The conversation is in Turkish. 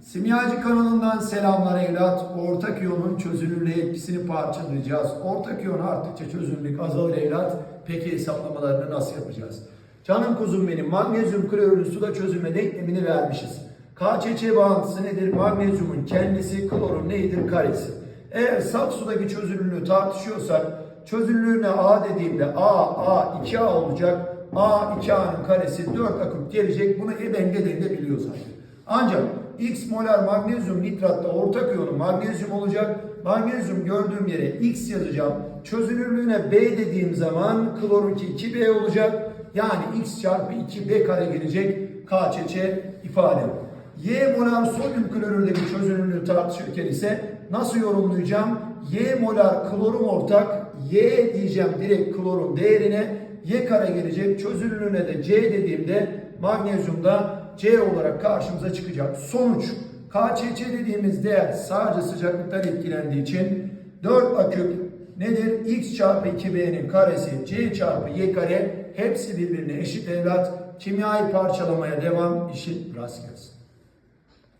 Simyacı kanalından selamlar evlat. Ortak iyonun çözünürlüğe etkisini parçalayacağız. Ortak iyon arttıkça çözünürlük azalır evlat. Peki hesaplamalarını nasıl yapacağız? Canım kuzum benim magnezyum klorürü suda çözülme denklemini vermişiz. KÇÇ bağıntısı nedir? Magnezyumun kendisi, klorun neydir? Karesi. Eğer saf sudaki çözünürlüğü tartışıyorsak çözünürlüğüne A dediğimde A, A, 2A olacak. A, 2A'nın karesi 4 akıp gelecek. Bunu ebengeden de biliyor. Ancak X molar magnezyum nitratta ortak iyonu magnezyum olacak. Magnezyum gördüğüm yere X yazacağım. Çözünürlüğüne B dediğim zaman klorunki 2B olacak. Yani X çarpı 2B kare gelecek KÇÇ ifadem. Y molar sodyum klorürdeki çözünürlüğü tartışırken ise nasıl yorumlayacağım? Y molar klorum ortak. Y diyeceğim direkt klorun değerine. Y kare gelecek. Çözünürlüğüne de C dediğimde magnezyumda C olarak karşımıza çıkacak. Sonuç KÇÇ dediğimiz değer sadece sıcaklıktan etkilendiği için 4 aküp nedir? X çarpı 2B'nin karesi C çarpı Y kare hepsi birbirine eşit evlat. Kimyayı parçalamaya devam işin rast gelsin.